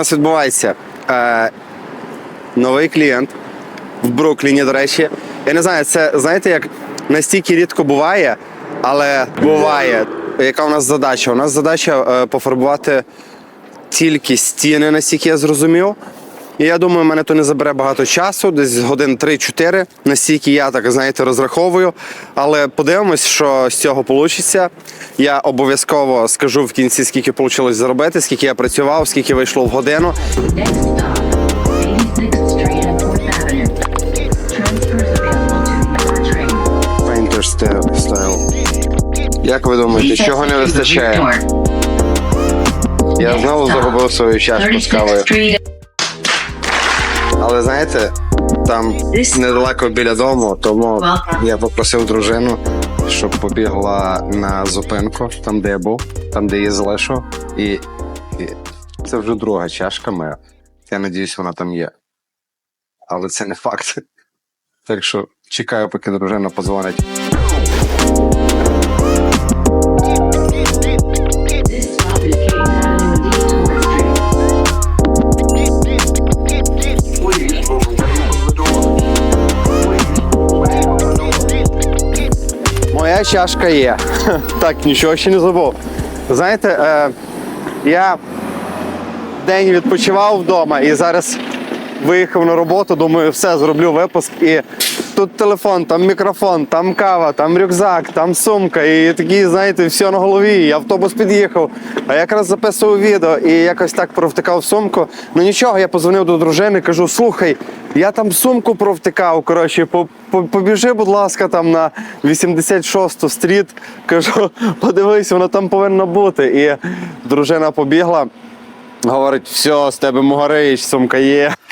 Нас відбувається? Е, новий клієнт в Брукліні, до речі. Я не знаю, це знаєте, як настільки рідко буває, але буває. Яка у нас задача? У нас задача е, пофарбувати тільки стіни, наскільки я зрозумів. І я думаю, мене то не забере багато часу, десь годин 3-4, настільки я так знаєте розраховую. Але подивимось, що з цього вийде. Я обов'язково скажу в кінці, скільки вийшло заробити, скільки я працював, скільки вийшло в годину. Next stop, 86th Street and 4th Avenue. Transfers available to your train. Painter style. Як ви думаєте, чого не вистачає? Я знову загубив свою чашку з кавою. Але знаєте, там недалеко біля дому, тому я попросив дружину, щоб побігла на зупинку, там де я був, там де її залишив. І, і це вже друга чашка моя. Я надіюсь, вона там є. Але це не факт. Так що чекаю, поки дружина подзвонить. Чашка є. Так, нічого ще не забув. Знаєте, е, я день відпочивав вдома і зараз виїхав на роботу, думаю, все, зроблю випуск. І тут телефон, там мікрофон, там кава, там рюкзак, там сумка. І такі, знаєте, все на голові. І автобус під'їхав. А якраз записував відео і якось так провтикав сумку. Ну нічого, я позвонив до дружини, кажу: слухай, я там сумку провтикав. Коротше, по- по- побіжи, будь ласка, там на 86-ту стріт. Кажу, подивись, вона там повинна бути. І дружина побігла. Говорить, все, з тебе Мугарич, сумка є.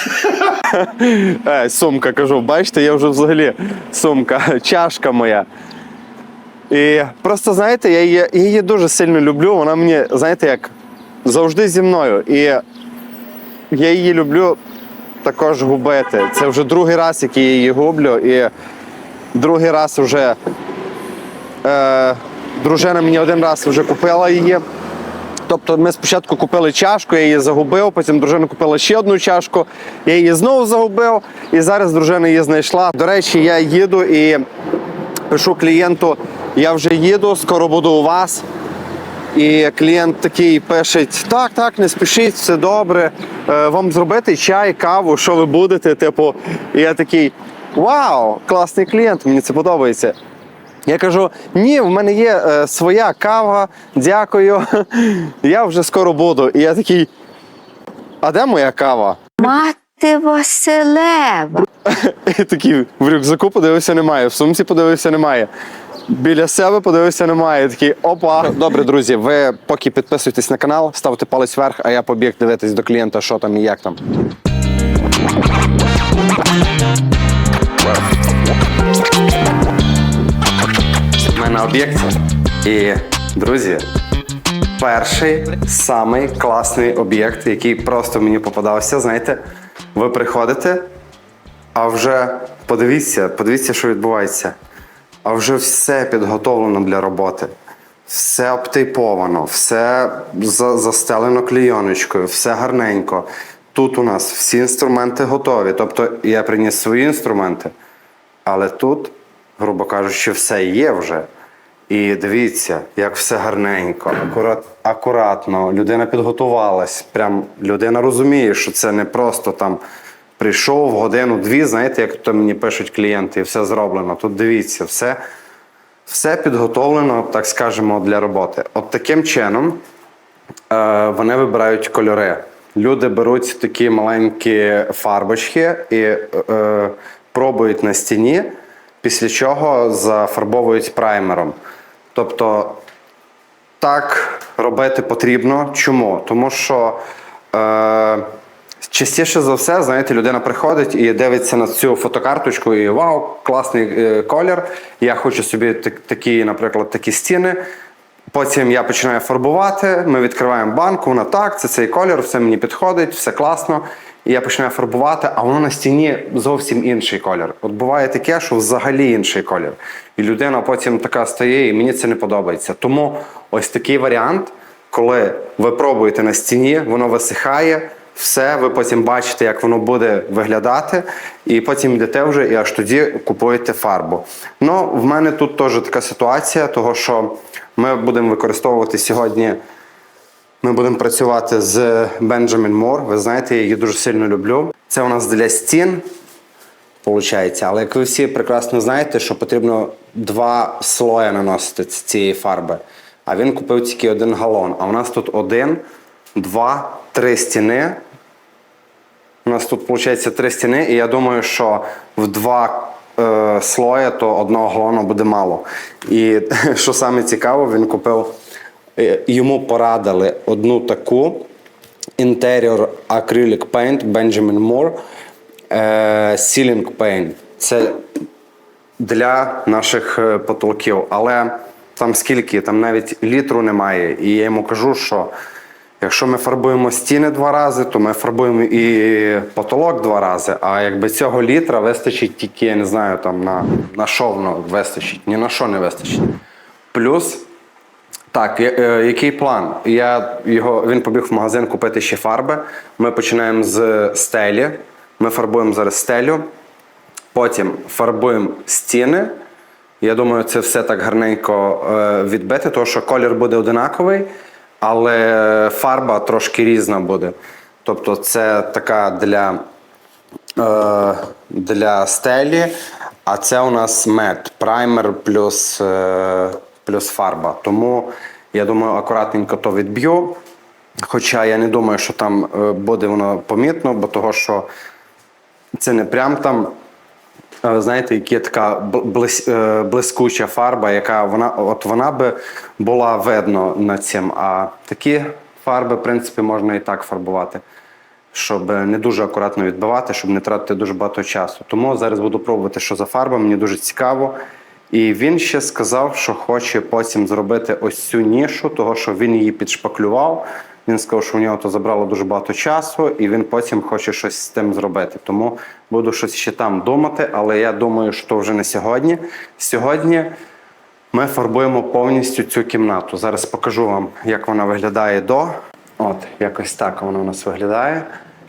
Е, сумка, кажу, бачите, я вже взагалі сумка, чашка моя. І просто, знаєте, я її, я її дуже сильно люблю. Вона мені, знаєте, як завжди зі мною. І я її люблю також губити. Це вже другий раз, як я її гублю. І другий раз вже е, дружина мені один раз вже купила її. Тобто ми спочатку купили чашку, я її загубив, потім дружина купила ще одну чашку, я її знову загубив, і зараз дружина її знайшла. До речі, я їду і пишу клієнту: я вже їду, скоро буду у вас. І клієнт такий пише: так, так, не спішіть, все добре. Е, вам зробити чай, каву, що ви будете? Типу, і я такий: Вау, класний клієнт, мені це подобається. Я кажу: ні, в мене є е, своя кава, дякую. Я вже скоро буду. І я такий. А де моя кава? Мати Василева. І такий в рюкзаку подивився, немає, в сумці подивився, немає. Біля себе подивився, немає. Такий опа. Добре, друзі, ви поки підписуйтесь на канал, ставте палець вверх, а я побіг дивитись до клієнта, що там і як там. На об'єкті. І, друзі, перший самий класний об'єкт, який просто мені попадався. Знаєте, ви приходите, а вже подивіться, подивіться, що відбувається. А вже все підготовлено для роботи. Все обтейповано, все застелено клійоночкою, все гарненько. Тут у нас всі інструменти готові. Тобто я приніс свої інструменти, але тут, грубо кажучи, все є вже. І дивіться, як все гарненько, акурат, акуратно. Людина підготувалась. Прям людина розуміє, що це не просто там прийшов годину-дві, знаєте, як то мені пишуть клієнти, і все зроблено. Тут дивіться, все, все підготовлено, так скажемо, для роботи. От таким чином е, вони вибирають кольори. Люди беруть такі маленькі фарбочки і е, пробують на стіні, після чого зафарбовують праймером. Тобто так робити потрібно. Чому? Тому що е, частіше за все, знаєте, людина приходить і дивиться на цю фотокарточку і вау, класний е, колір. Я хочу собі так- такі, наприклад, такі стіни. Потім я починаю фарбувати, ми відкриваємо банку, вона так, це цей колір, все мені підходить, все класно. І я починаю фарбувати, а воно на стіні зовсім інший колір. От буває таке, що взагалі інший колір. І людина потім така стає, і мені це не подобається. Тому ось такий варіант, коли ви пробуєте на стіні, воно висихає. Все, ви потім бачите, як воно буде виглядати, і потім йдете вже і аж тоді купуєте фарбу. Ну, в мене тут теж така ситуація, того що ми будемо використовувати сьогодні. Ми будемо працювати з Benjamin Moore. Ви знаєте, я її дуже сильно люблю. Це у нас для стін, виходить. Але як ви всі прекрасно знаєте, що потрібно два слої наносити цієї фарби. А він купив тільки один галон. А у нас тут один, два, три стіни. У нас тут виходить три стіни, і я думаю, що в два е, слої то одного галону буде мало. І що саме цікаво, він купив, йому порадили одну таку Interior Acrylic Paint Benjamin Moore е, Ceiling Paint. Це для наших е, потолків. Але там скільки, там навіть літру немає. І я йому кажу, що якщо ми фарбуємо стіни два рази, то ми фарбуємо і потолок два рази. А якби цього літра вистачить тільки, я не знаю, там на, на що воно вистачить, ні на що не вистачить. Плюс. Так, е, який план? Я його, він побіг в магазин купити ще фарби. Ми починаємо з стелі. Ми фарбуємо зараз стелю. Потім фарбуємо стіни. Я думаю, це все так гарненько е, відбити, тому що колір буде одинаковий, але фарба трошки різна буде. Тобто, це така для, е, для стелі, а це у нас мед, праймер плюс, плюс фарба. Тому я думаю, акуратненько то відб'ю. Хоча я не думаю, що там е, буде воно помітно, бо того, що це не прям там. е, Знаєте, як є така е, блискуча фарба, яка вона, от вона би була видно на цим. А такі фарби, в принципі, можна і так фарбувати, щоб не дуже акуратно відбивати, щоб не тратити дуже багато часу. Тому зараз буду пробувати, що за фарба, мені дуже цікаво. І він ще сказав, що хоче потім зробити ось цю нішу, того що він її підшпаклював. Він сказав, що у нього то забрало дуже багато часу, і він потім хоче щось з тим зробити. Тому буду щось ще там думати, але я думаю, що вже не сьогодні. Сьогодні ми фарбуємо повністю цю кімнату. Зараз покажу вам, як вона виглядає до. От, якось так вона у нас виглядає.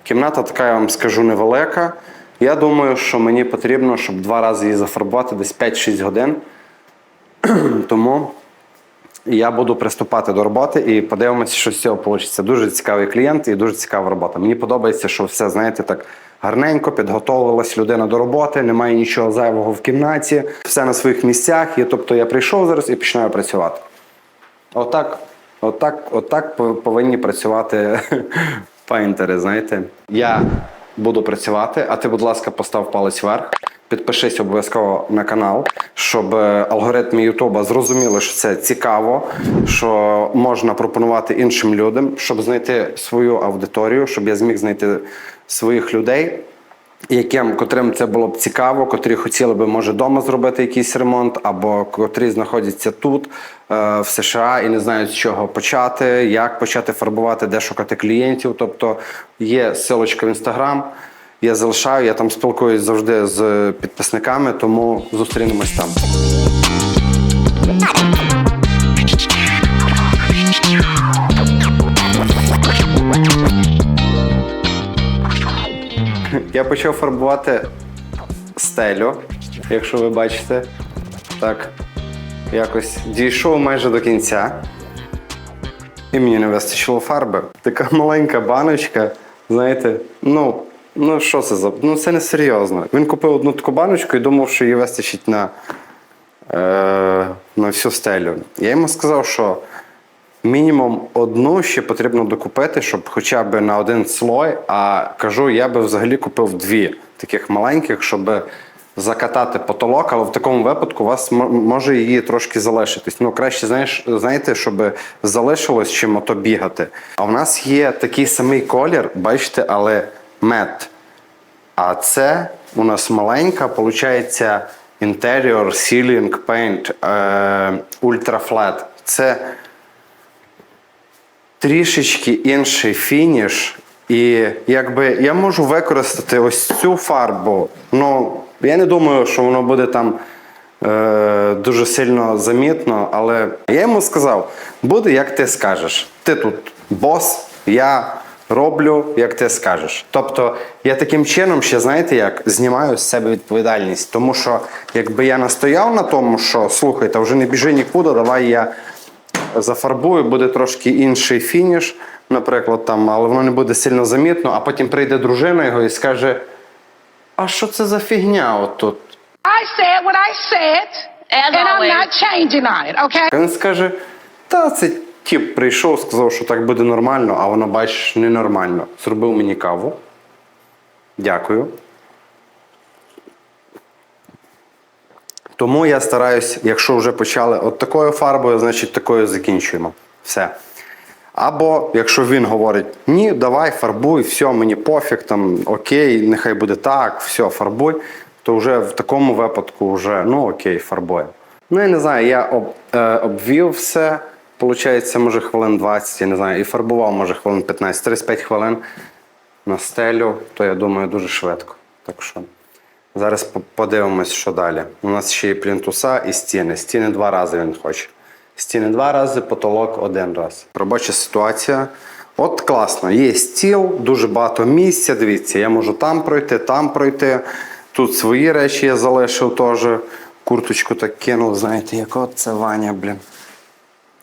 Кімната така, я вам скажу, невелика. Я думаю, що мені потрібно, щоб два рази її зафарбувати десь 5-6 годин. Тому я буду приступати до роботи і подивимося, що з цього вийде. Дуже цікавий клієнт і дуже цікава робота. Мені подобається, що все, знаєте, так гарненько підготовилась людина до роботи, немає нічого зайвого в кімнаті, все на своїх місцях. І, тобто я прийшов зараз і починаю працювати. Отак, отак, отак повинні працювати пейнтери, знаєте. Я буду працювати, а ти, будь ласка, постав палець вверх. Підпишись обов'язково на канал, щоб е, алгоритми Ютуба зрозуміли, що це цікаво, що можна пропонувати іншим людям, щоб знайти свою аудиторію, щоб я зміг знайти своїх людей, яким котрим це було б цікаво, котрі хотіли би, може, вдома зробити якийсь ремонт, або котрі знаходяться тут, е, в США, і не знають з чого почати, як почати фарбувати, де шукати клієнтів. Тобто є силочка в інстаграм. Я залишаю, я там спілкуюсь завжди з підписниками, тому зустрінемось там. Я почав фарбувати стелю, якщо ви бачите. Так, якось дійшов майже до кінця. І мені не вистачило фарби. Така маленька баночка, знаєте, ну, ну що це за. Ну це не серйозно. Він купив одну таку баночку і думав, що її вистачить на, е, на всю стелю. Я йому сказав, що мінімум одну ще потрібно докупити, щоб хоча б на один слой, а кажу, я би взагалі купив дві таких маленьких, щоб закатати потолок, але в такому випадку у вас може її трошки залишитись. Ну, краще, знаєш, знаєте, щоб залишилось, чим ото бігати. А в нас є такий самий колір, бачите, але мед. А це у нас маленька, виходить, Interior Ceiling Paint е, Ultra Flat. Це трішечки інший фініш, І якби я можу використати ось цю фарбу. Ну, я не думаю, що воно буде там е, дуже сильно замітно, але я йому сказав: буде як ти скажеш. Ти тут бос, я роблю, як ти скажеш. Тобто я таким чином ще, знаєте, як знімаю з себе відповідальність. Тому що якби я настояв на тому, що слухайте, вже не біжи нікуди, давай я зафарбую, буде трошки інший фініш, наприклад, там, але воно не буде сильно замітно, а потім прийде дружина його і скаже: А що це за фігня отут? I said what I said, As and I'm not changing on it, okay? Він скаже: Та це тіп прийшов, сказав, що так буде нормально, а воно, бачиш, ненормально. Зробив мені каву. Дякую. Тому я стараюсь, якщо вже почали от такою фарбою, значить такою закінчуємо. Все. Або якщо він говорить, ні, давай фарбуй, все, мені пофіг, там окей, нехай буде так, все, фарбуй, то вже в такому випадку вже ну окей, фарбує. Ну я не знаю, я об, е, обвів все, виходить, може хвилин 20, я не знаю, і фарбував, може хвилин 15-35 хвилин на стелю, то я думаю, дуже швидко. Так що зараз подивимось, що далі. У нас ще є плінтуса і стіни. Стіни два рази він хоче. Стіни два рази, потолок один раз. Робоча ситуація. От класно, є стіл, дуже багато місця. Дивіться, я можу там пройти, там пройти. Тут свої речі я залишив теж. Курточку так кинув, знаєте, як от це Ваня, блін.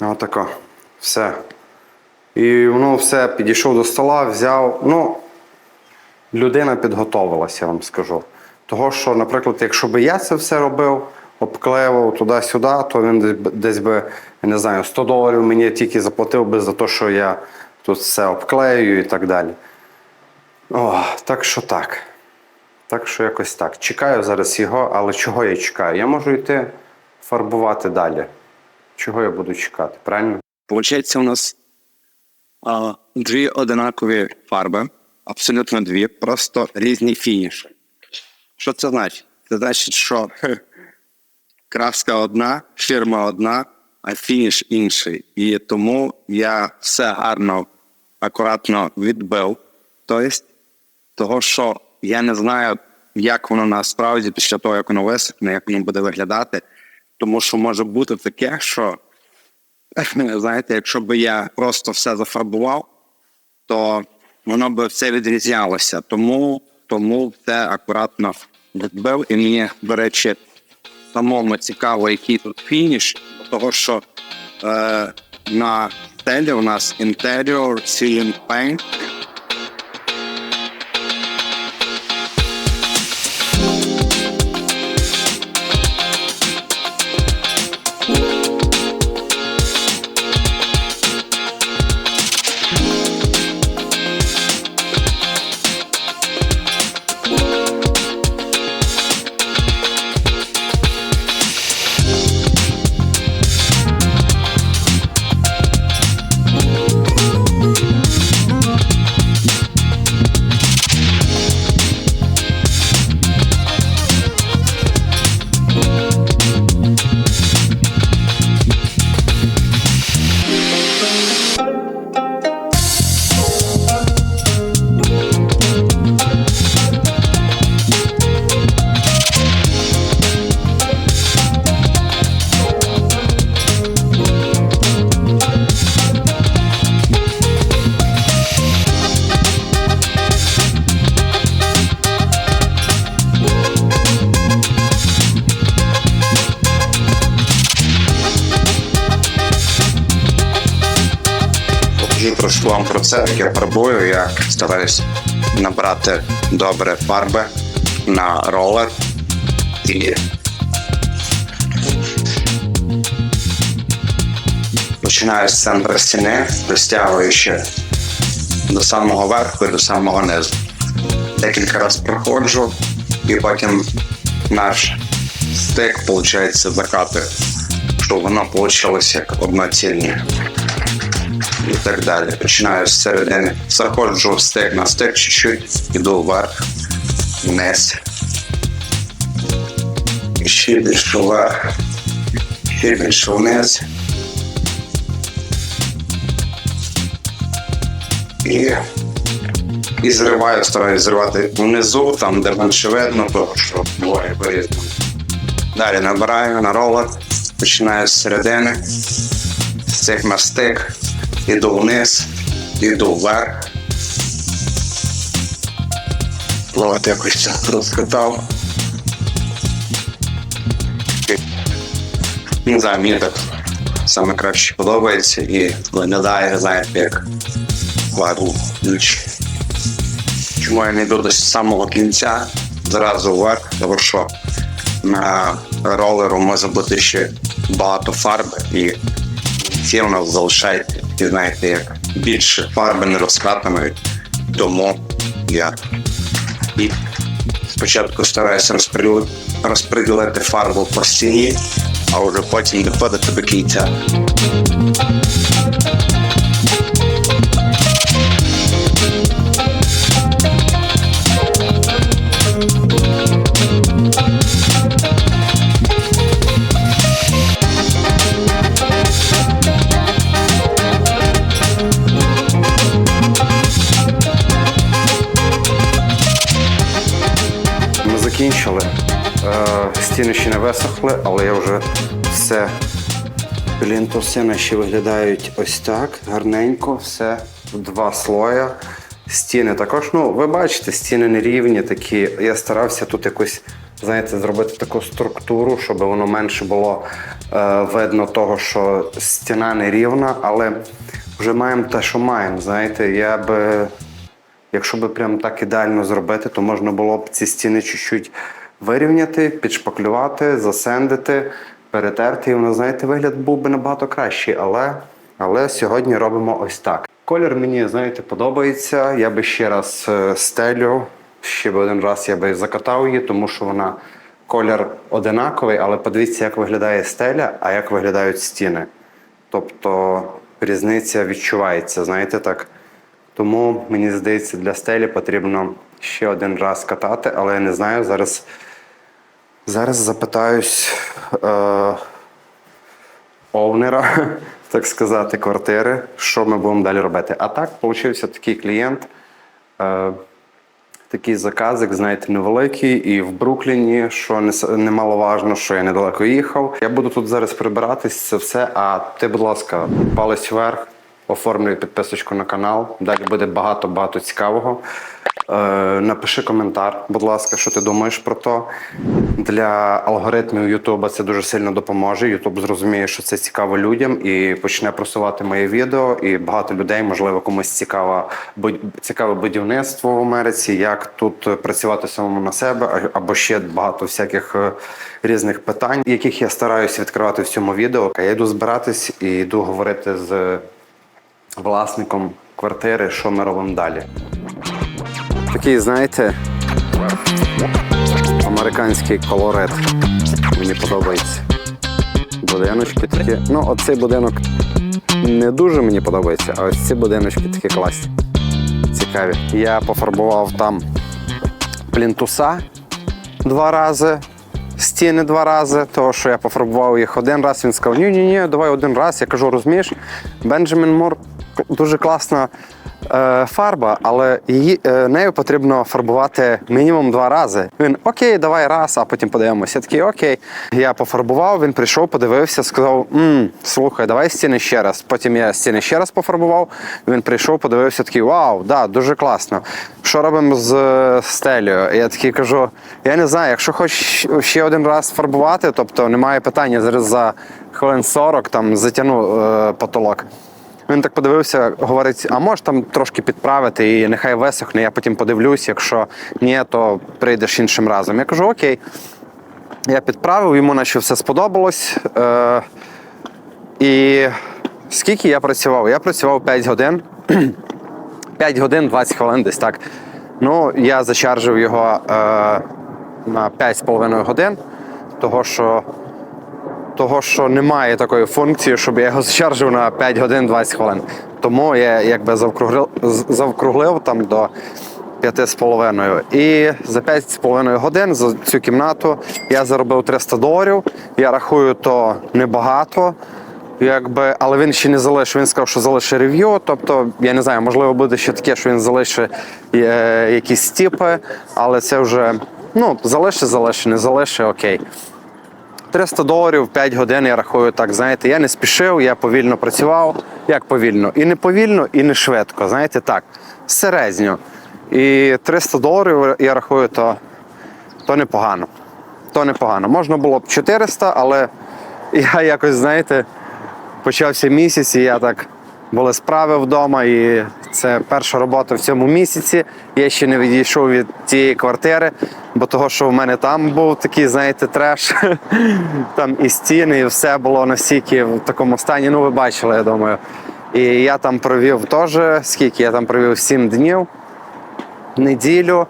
Отако. Все. І воно все підійшов до стола, взяв. Ну, людина підготовилася, я вам скажу. Того, що, наприклад, якщо би я це все робив, обклеював туди-сюди, то він десь би- я не знаю, 100 доларів мені тільки заплатив би за те, що я тут все обклею і так далі. О, так що так. Так що якось так. Чекаю зараз його, але чого я чекаю? Я можу йти фарбувати далі. Чого я буду чекати, правильно? Получається, у нас а, дві одинакові фарби, абсолютно дві, просто різні фініші. Що це значить? Це значить, що краска одна, фірма одна, а фініш інший. І тому я все гарно, акуратно відбив. Тобто, того, що я не знаю, як воно насправді після того, як воно висохне, як воно буде виглядати. Тому що може бути таке, що знаєте, якщо б я просто все зафарбував, то воно б все відрізнялося. Тому, тому все акуратно відбив. І мені, до речі, самому цікаво, який тут фініш, того що е, на стелі у нас Interior Ceiling Paint. Покажу трошки вам процес, як я фарбую. Я стараюсь набрати добре фарби на ролер і починаю з центру стіни, розтягуючи до самого верху і до самого низу. Декілька разів проходжу, і потім наш стик, виходить, закатую, щоб воно вийшло як одноцільне і так далі. Починаю з середини. Заходжу в стик на стик чуть-чуть, іду вверх, вниз. Ще більше вверх, ще більше вниз. І і зриваю, стараюсь зривати внизу, там, де менше видно, то що буває по-різному. Далі набираю на ролик, починаю з середини, з цих мастик, іду вниз, іду вверх. От якось розкатав. Не знаю, мені так саме краще подобається і виглядає, знаєте, як вару ключ. Чому я не йду до самого кінця, зразу вверх, тому що на ролеру може бути ще багато фарби і ці у нас залишається, і знаєте, як більше фарби не розкатують, тому я і спочатку стараюся розподіл- розподілити фарбу по стіні, а вже потім доходити до кінця. Закінчили. Е, стіни ще не висохли, але я вже все. Плінтуси наші виглядають ось так, гарненько, все в два слоя. Стіни також, ну, ви бачите, стіни нерівні такі. Я старався тут якось, знаєте, зробити таку структуру, щоб воно менше було е, видно того, що стіна нерівна, але вже маємо те, що маємо. Знаєте, я би Якщо би прям так ідеально зробити, то можна було б ці стіни чуть-чуть вирівняти, підшпаклювати, засендити, перетерти, і воно, знаєте, вигляд був би набагато кращий. Але, але сьогодні робимо ось так. Колір мені, знаєте, подобається. Я би ще раз е, стелю, ще би один раз я би закатав її, тому що вона колір одинаковий, але подивіться, як виглядає стеля, а як виглядають стіни. Тобто різниця відчувається, знаєте так. Тому мені здається, для стелі потрібно ще один раз катати, але я не знаю. Зараз, зараз запитаюсь е, овнера, так сказати, квартири, що ми будемо далі робити. А так, получився такий клієнт. Е, Такий заказик, знаєте, невеликий, і в Брукліні, що немаловажно, що я недалеко їхав. Я буду тут зараз прибиратись, це все. А ти, будь ласка, палець вверх, оформлюй підписочку на канал. Далі буде багато-багато цікавого. Е, напиши коментар, будь ласка, що ти думаєш про то. Для алгоритмів Ютуба це дуже сильно допоможе. Ютуб зрозуміє, що це цікаво людям і почне просувати моє відео. І багато людей, можливо, комусь цікаво, цікаве будівництво в Америці, як тут працювати самому на себе, або ще багато всяких е, різних питань, яких я стараюся відкривати в цьому відео. Я йду збиратись і йду говорити з власником квартири, що ми робимо далі. Такий, знаєте, американський колорит. Мені подобається. Будиночки такі. Ну, оцей будинок не дуже мені подобається, а ось ці будиночки такі класні. Цікаві. Я пофарбував там плінтуса два рази, стіни два рази, того, що я пофарбував їх один раз. Він сказав: ні, ні, давай один раз. Я кажу, розумієш, Бенджамін Мур к- дуже класна е, фарба, але її е, нею потрібно фарбувати мінімум два рази. Він окей, давай раз, а потім подивимося. Такий окей. Я пофарбував, він прийшов, подивився, сказав: М, слухай, давай стіни ще раз. Потім я стіни ще раз пофарбував. Він прийшов, подивився, такий вау, да, дуже класно. Що робимо з е, стелею? Я такий кажу: я не знаю, якщо хочеш ще один раз фарбувати, тобто немає питання, зараз за хвилин 40 там затягну е, потолок. Він так подивився, говорить: а можеш там трошки підправити і нехай висохне, я потім подивлюсь, якщо ні, то прийдеш іншим разом. Я кажу, окей. Я підправив, йому наче все сподобалось. Е, і скільки я працював? Я працював 5 годин. 5 годин 20 хвилин десь так. Ну, я зачаржив його е, на 5,5 годин, того що того, що немає такої функції, щоб я його зчаржив на 5 годин 20 хвилин. Тому я якби завкруглив, завкруглив там до 5,5. І за 5,5 годин за цю кімнату я заробив 300 доларів. Я рахую, то небагато. Якби, але він ще не залишив. Він сказав, що залишить рев'ю. Тобто, я не знаю, можливо, буде ще таке, що він залишить е, якісь стіпи, але це вже ну, залишить, залишить, не залишить, окей. 300 доларів 5 годин, я рахую так, знаєте, я не спішив, я повільно працював. Як повільно? І не повільно, і не швидко. Знаєте, так, середньо. І 300 доларів, я рахую, то, то непогано. То непогано. Можна було б 400, але я якось, знаєте, почався місяць, і я так були справи вдома, і це перша робота в цьому місяці. Я ще не відійшов від тієї квартири, бо того, що в мене там був такий, знаєте, треш. Там і стіни, і все було настільки в такому стані. Ну, ви бачили, я думаю. І я там провів теж, скільки я там провів 7 днів, неділю.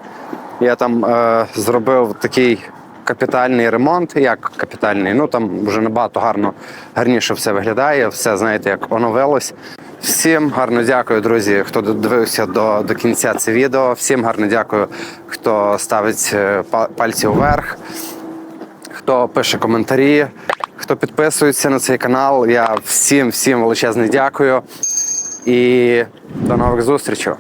Я там е, зробив такий капітальний ремонт. Як капітальний? Ну там вже набагато гарно гарніше все виглядає. Все знаєте, як оновилось. Всім гарно дякую, друзі, хто додивився до, до кінця це відео. Всім гарно дякую, хто ставить е, пальці вверх, хто пише коментарі, хто підписується на цей канал. Я всім всім величезне дякую. І до нових зустрічей.